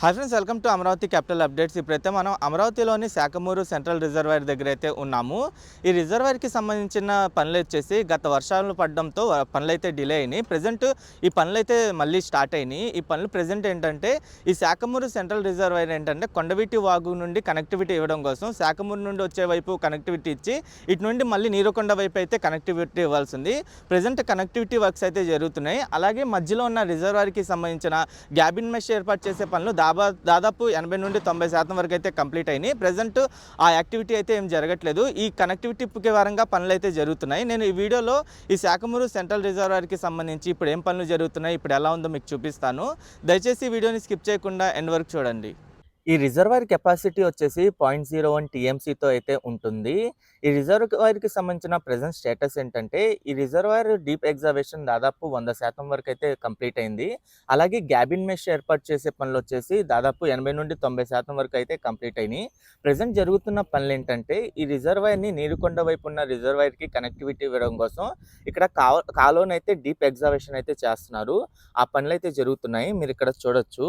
Hi friends welcome to Amaravati capital updates. ఇప్పుడైతే మనం అమరావతిలోని శాఖమూరు సెంట్రల్ రిజర్వాయర్ దగ్గర అయితే ఉన్నాము. ఈ రిజర్వాయర్కి సంబంధించిన పనులు వచ్చేసి గత వర్షాలు పడడంతో పనులు అయితే డిలే అయినాయి. ప్రజెంట్ ఈ పనులు అయితే మళ్ళీ స్టార్ట్ అయినాయి. ఈ పనులు ప్రజెంట్ ఏంటంటే ఈ శాఖమూరు సెంట్రల్ రిజర్వాయర్ ఏంటంటే కొండవీటి వాగు నుండి కనెక్టివిటీ ఇవ్వడం కోసం శాఖమూరు నుండి వచ్చే వైపు కనెక్టివిటీ ఇచ్చి ఇటు నుండి మళ్ళీ నీరుకొండ వైపు అయితే కనెక్టివిటీ ఇవ్వాల్సింది. ప్రజెంట్ కనెక్టివిటీ వర్క్స్ అయితే జరుగుతున్నాయి. అలాగే మధ్యలో ఉన్న రిజర్వాయర్కి సంబంధించిన గ్యాబిన్ మెష్ ఏర్పాటు చేసే పనులు దాబా దాదాపు ఎనభై నుండి తొంభై శాతం వరకు అయితే కంప్లీట్ అయినాయి. ప్రజెంట్ ఆ యాక్టివిటీ అయితే ఏం జరగట్లేదు. ఈ కనెక్టివిటీ పరంగా పనులు అయితే జరుగుతున్నాయి. నేను ఈ వీడియోలో ఈ శాఖమూరు సెంట్రల్ రిజర్వర్కి సంబంధించి ఇప్పుడు ఏం పనులు జరుగుతున్నాయి ఇప్పుడు ఎలా ఉందో మీకు చూపిస్తాను. దయచేసి వీడియోని స్కిప్ చేయకుండా ఎండ్ వరకు చూడండి. ఈ రిజర్వాయర్ కెపాసిటీ వచ్చేసి పాయింట్ జీరో వన్ టీఎంసీతో అయితే ఉంటుంది. ఈ రిజర్వాయర్కి సంబంధించిన ప్రజెంట్ స్టేటస్ ఏంటంటే ఈ రిజర్వాయర్ డీప్ ఎగ్జర్వేషన్ దాదాపు వంద శాతం వరకు అయితే కంప్లీట్ అయింది. అలాగే గ్యాబిన్ మెష్ ఏర్పాటు చేసే పనులు వచ్చేసి దాదాపు ఎనభై నుండి తొంభై శాతం వరకు అయితే కంప్లీట్ అయినాయి. ప్రజెంట్ జరుగుతున్న పనులు ఏంటంటే ఈ రిజర్వాయర్ని నీరుకొండ వైపు ఉన్న రిజర్వాయర్కి కనెక్టివిటీ ఇవ్వడం కోసం ఇక్కడ కా కాలోనైతే అయితే డీప్ ఎగ్జర్వేషన్ అయితే చేస్తున్నారు. ఆ పనులు అయితే జరుగుతున్నాయి. మీరు ఇక్కడ చూడొచ్చు.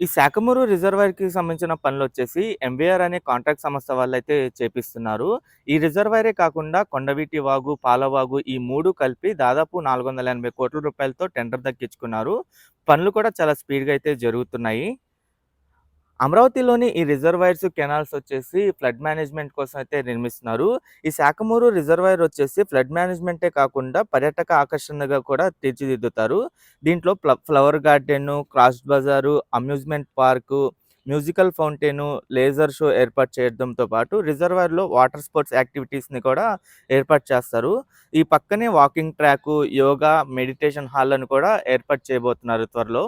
ఈ శాఖమూరు రిజర్వాయర్కి సంబంధించిన పనులు వచ్చేసి ఎంబీఆర్ అనే కాంట్రాక్ట్ సంస్థ వాళ్ళు అయితే చేపిస్తున్నారు. ఈ రిజర్వాయరే కాకుండా కొండవీటి వాగు పాలవాగు ఈ మూడు కలిపి దాదాపు నాలుగు వందల ఎనభై కోట్ల రూపాయలతో టెండర్ దక్కించుకున్నారు. పనులు కూడా చాలా స్పీడ్గా అయితే జరుగుతున్నాయి. అమరావతిలోని ఈ రిజర్వాయర్స్ కెనాల్స్ వచ్చేసి ఫ్లడ్ మేనేజ్మెంట్ కోసం అయితే నిర్మిస్తున్నారు. ఈ శాఖమూరు రిజర్వాయర్ వచ్చేసి ఫ్లడ్ మేనేజ్మెంటే కాకుండా పర్యాటక ఆకర్షణగా కూడా తీర్చిదిద్దుతారు. దీంట్లో ఫ్లవర్ గార్డెన్ క్రాస్ బజారు amusement park musical fountain laser show ఏర్పాటు చేయడంతో పాటు రిజర్వాయర్లో వాటర్ స్పోర్ట్స్ యాక్టివిటీస్ని కూడా ఏర్పాటు చేస్తారు. ఈ పక్కనే వాకింగ్ ట్రాక్ యోగా మెడిటేషన్ హాల్లను కూడా ఏర్పాటు చేయబోతున్నారు త్వరలో.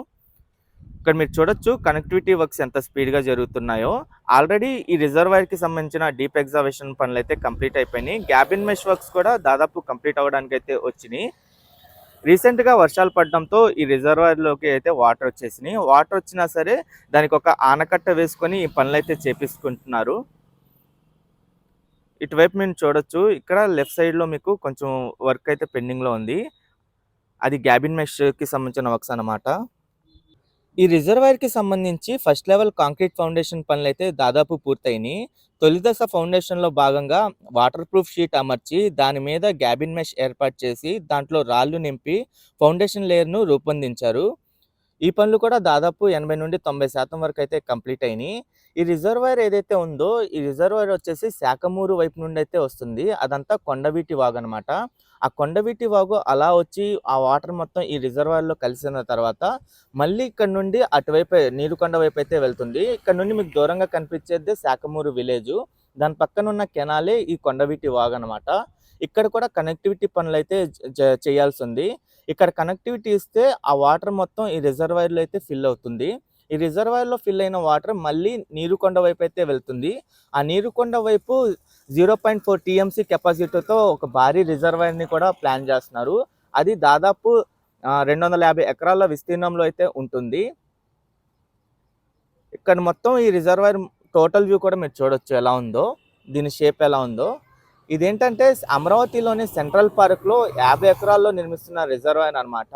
ఇక్కడ మీరు చూడొచ్చు కనెక్టివిటీ వర్క్స్ ఎంత స్పీడ్గా జరుగుతున్నాయో. ఆల్రెడీ ఈ రిజర్వాయర్కి సంబంధించిన డీప్ ఎగ్జావేషన్ పనులు అయితే కంప్లీట్ అయిపోయినాయి గ్యాబిన్ మెష్ వర్క్స్ కూడా దాదాపు కంప్లీట్ అవ్వడానికి అయితే వచ్చినాయి. రీసెంట్గా వర్షాలు పడడంతో ఈ రిజర్వాయర్లోకి అయితే వాటర్ వచ్చేసినాయి. వాటర్ వచ్చినా సరే దానికి ఒక ఆనకట్ట వేసుకొని ఈ పనులు అయితే చేపించుకుంటున్నారు. ఇటువైపు మీరు చూడొచ్చు ఇక్కడ లెఫ్ట్ సైడ్లో మీకు కొంచెం వర్క్ అయితే పెండింగ్లో ఉంది. అది గ్యాబిన్ మెష్కి సంబంధించిన వర్క్స్ అనమాట ఈ రిజర్వాయర్కి సంబంధించి ఫస్ట్ లెవెల్ కాంక్రీట్ ఫౌండేషన్ పనులు అయితే దాదాపు పూర్తయినాయి. తొలి దశ ఫౌండేషన్లో భాగంగా వాటర్ ప్రూఫ్ షీట్ అమర్చి దాని మీద గ్యాబిన్ మెష్ ఏర్పాటు చేసి దాంట్లో రాళ్ళు నింపి ఫౌండేషన్ లేయర్ను రూపొందించారు. ఈ పనులు కూడా దాదాపు ఎనభై నుండి తొంభై శాతం వరకు అయితే కంప్లీట్ అయినాయి. ఈ రిజర్వాయర్ ఏదైతే ఉందో ఈ రిజర్వాయర్ వచ్చేసి శాఖమూరు వైపు నుండి అయితే వస్తుంది. అదంతా కొండవీటి వాగు అనమాట ఆ కొండవీటి వాగు అలా వచ్చి ఆ వాటర్ మొత్తం ఈ రిజర్వాయర్లో కలిసిన తర్వాత మళ్ళీ ఇక్కడ నుండి అటువైపు నీరుకొండ వైపు అయితే వెళ్తుంది. ఇక్కడ నుండి మీకు దూరంగా కనిపించేది శాఖమూరు విలేజ్. దాని పక్కన ఉన్న కెనాలే ఈ కొండవీటి వాగు అనమాట ఇక్కడ కూడా కనెక్టివిటీ పనులు అయితే చేయాల్సి ఉంది. ఇక్కడ కనెక్టివిటీ ఇస్తే ఆ వాటర్ మొత్తం ఈ రిజర్వాయర్లో అయితే ఫిల్ అవుతుంది. ఈ రిజర్వాయర్లో ఫిల్ అయిన వాటర్ మళ్ళీ నీరుకొండ వైపు అయితే వెళ్తుంది. ఆ నీరుకొండ వైపు జీరో పాయింట్ ఫోర్ టీఎంసీ కెపాసిటీతో ఒక భారీ రిజర్వాయర్ని కూడా ప్లాన్ చేస్తున్నారు. అది దాదాపు రెండు వందల యాభై ఎకరాల విస్తీర్ణంలో అయితే ఉంటుంది. ఇక్కడ మొత్తం ఈ రిజర్వాయర్ టోటల్ వ్యూ కూడా మీరు చూడొచ్చు ఎలా ఉందో దీని షేప్ ఎలా ఉందో. ఇదేంటంటే అమరావతిలోని సెంట్రల్ పార్క్లో యాభై ఎకరాల్లో నిర్మిస్తున్న రిజర్వాయర్ అనమాట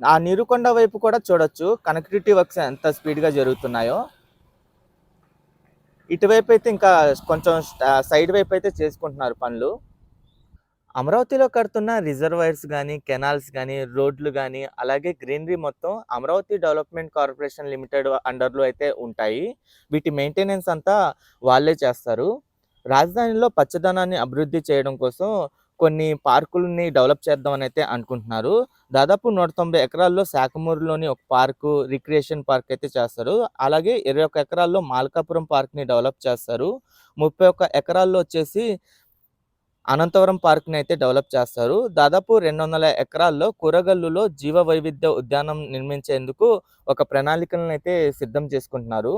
ఆ నీరుకొండ వైపు కూడా చూడొచ్చు. కనెక్టివిటీ వర్క్స్ ఎంత స్పీడ్గా జరుగుతున్నాయో. ఇటువైపు అయితే ఇంకా కొంచెం సైడ్ వైపు అయితే చేసుకుంటున్నారు పనులు. అమరావతిలో కడుతున్న రిజర్వాయర్స్ కానీ కెనాల్స్ కానీ రోడ్లు కానీ అలాగే గ్రీనరీ మొత్తం అమరావతి డెవలప్మెంట్ కార్పొరేషన్ లిమిటెడ్ అండర్లో అయితే ఉంటాయి. వీటి మెయింటెనెన్స్ అంతా వాళ్ళే చేస్తారు. రాజధానిలో పచ్చదనాన్ని అభివృద్ధి చేయడం కోసం కొన్ని పార్కులని డెవలప్ చేద్దామని అయితే అనుకుంటున్నారు. దాదాపు నూట తొంభై ఎకరాల్లో శాఖమూరులోని ఒక పార్కు రిక్రియేషన్ పార్క్ అయితే చేస్తారు. అలాగే ఇరవై ఒక్క ఎకరాల్లో మాల్కాపురం పార్క్ని డెవలప్ చేస్తారు. ముప్పై ఒక్క ఎకరాల్లో వచ్చేసి అనంతవరం పార్క్ని అయితే డెవలప్ చేస్తారు. దాదాపు రెండు వందల ఎకరాల్లో కూరగల్లులో జీవ వైవిధ్య ఉద్యానం నిర్మించేందుకు ఒక ప్రణాళికలను అయితే సిద్ధం చేసుకుంటున్నారు.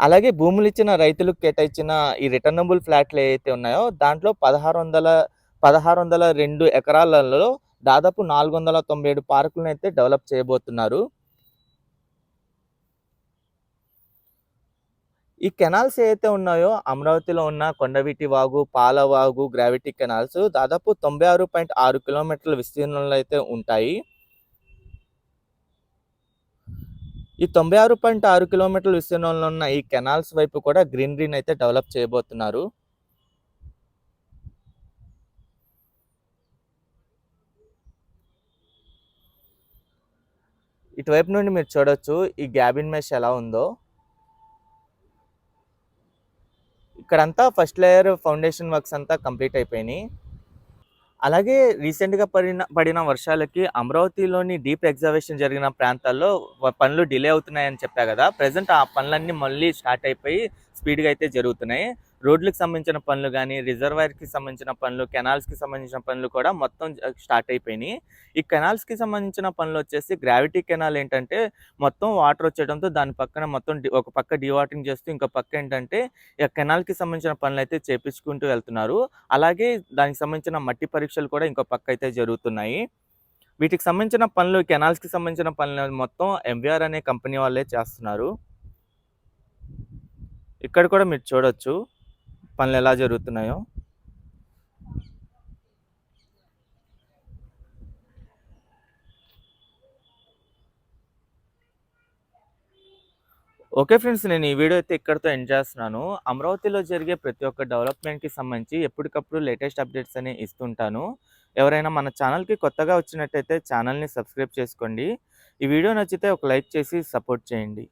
అలాగే భూములు ఇచ్చిన రైతులకు కేటాయించిన ఈ రిటర్నబుల్ ఫ్లాట్లు ఏవైతే ఉన్నాయో దాంట్లో పదహారు వందల పదహారు వందల రెండు ఎకరాలలో దాదాపు నాలుగు వందల తొంభై ఏడు పార్కులను అయితే డెవలప్ చేయబోతున్నారు. ఈ కెనాల్స్ ఏవైతే ఉన్నాయో అమరావతిలో ఉన్న కొండవీటి వాగు పాలవాగు గ్రావిటీ కెనాల్స్ దాదాపు తొంభై ఆరు పాయింట్ ఆరు కిలోమీటర్ల విస్తీర్ణంలో అయితే ఉంటాయి. ఈ తొంభై ఆరు పాయింట్ ఆరు కిలోమీటర్ల విస్తీర్ణంలో ఉన్న ఈ కెనాల్స్ వైపు కూడా గ్రీనరీని అయితే డెవలప్ చేయబోతున్నారు. ఇటువైపు నుండి మీరు చూడొచ్చు ఈ గ్యాబిన్ మెష్ ఎలా ఉందో. ఇక్కడంతా ఫస్ట్ లేయర్ ఫౌండేషన్ వర్క్స్ అంతా కంప్లీట్ అయిపోయినాయి. అలాగే రీసెంట్గా పడిన పడిన వర్షాలకి అమరావతిలోని డీప్ ఎగ్జర్వేషన్ జరిగిన ప్రాంతాల్లో పనులు డిలే అవుతున్నాయని చెప్పా కదా. ప్రజెంట్ ఆ పనులన్నీ మళ్ళీ స్టార్ట్ అయిపోయి స్పీడ్గా అయితే జరుగుతున్నాయి. రోడ్లకు సంబంధించిన పనులు కానీ రిజర్వాయర్కి సంబంధించిన పనులు కెనాల్స్కి సంబంధించిన పనులు కూడా మొత్తం స్టార్ట్ అయిపోయినాయి. ఈ కెనాల్స్కి సంబంధించిన పనులు వచ్చేసి గ్రావిటీ కెనాల్ ఏంటంటే మొత్తం వాటర్ వచ్చేయడంతో దాని పక్కన మొత్తం డి- ఒక పక్క డివాటింగ్ చేస్తూ ఇంకో పక్క ఏంటంటే ఈ కెనాల్కి సంబంధించిన పనులు అయితే చేపించుకుంటూ వెళ్తున్నారు. అలాగే దానికి సంబంధించిన మట్టి పరీక్షలు కూడా ఇంకో పక్క అయితే జరుగుతున్నాయి. వీటికి సంబంధించిన పనులు కెనాల్స్కి సంబంధించిన పనులు మొత్తం ఎంవిఆర్ అనే కంపెనీ వాళ్ళే చేస్తున్నారు. ఇక్కడ కూడా మీరు చూడొచ్చు. పనులు ఎలా జరుగుతున్నాయో? ఓకే ఫ్రెండ్స్ నేను ఈ వీడియో అయితే ఇక్కడితో ఎండ్ చేస్తున్నాను. అమరావతిలో జరిగే ప్రతి ఒక్క డెవలప్మెంట్కి సంబంధించి ఎప్పటికప్పుడు లేటెస్ట్ అప్డేట్స్ అని ఇస్తుంటాను. ఎవరైనా మన ఛానల్కి కొత్తగా వచ్చినట్టయితే ఛానల్ని సబ్స్క్రైబ్ చేసుకోండి. ఈ వీడియో నచ్చితే ఒక లైక్ చేసి సపోర్ట్ చేయండి.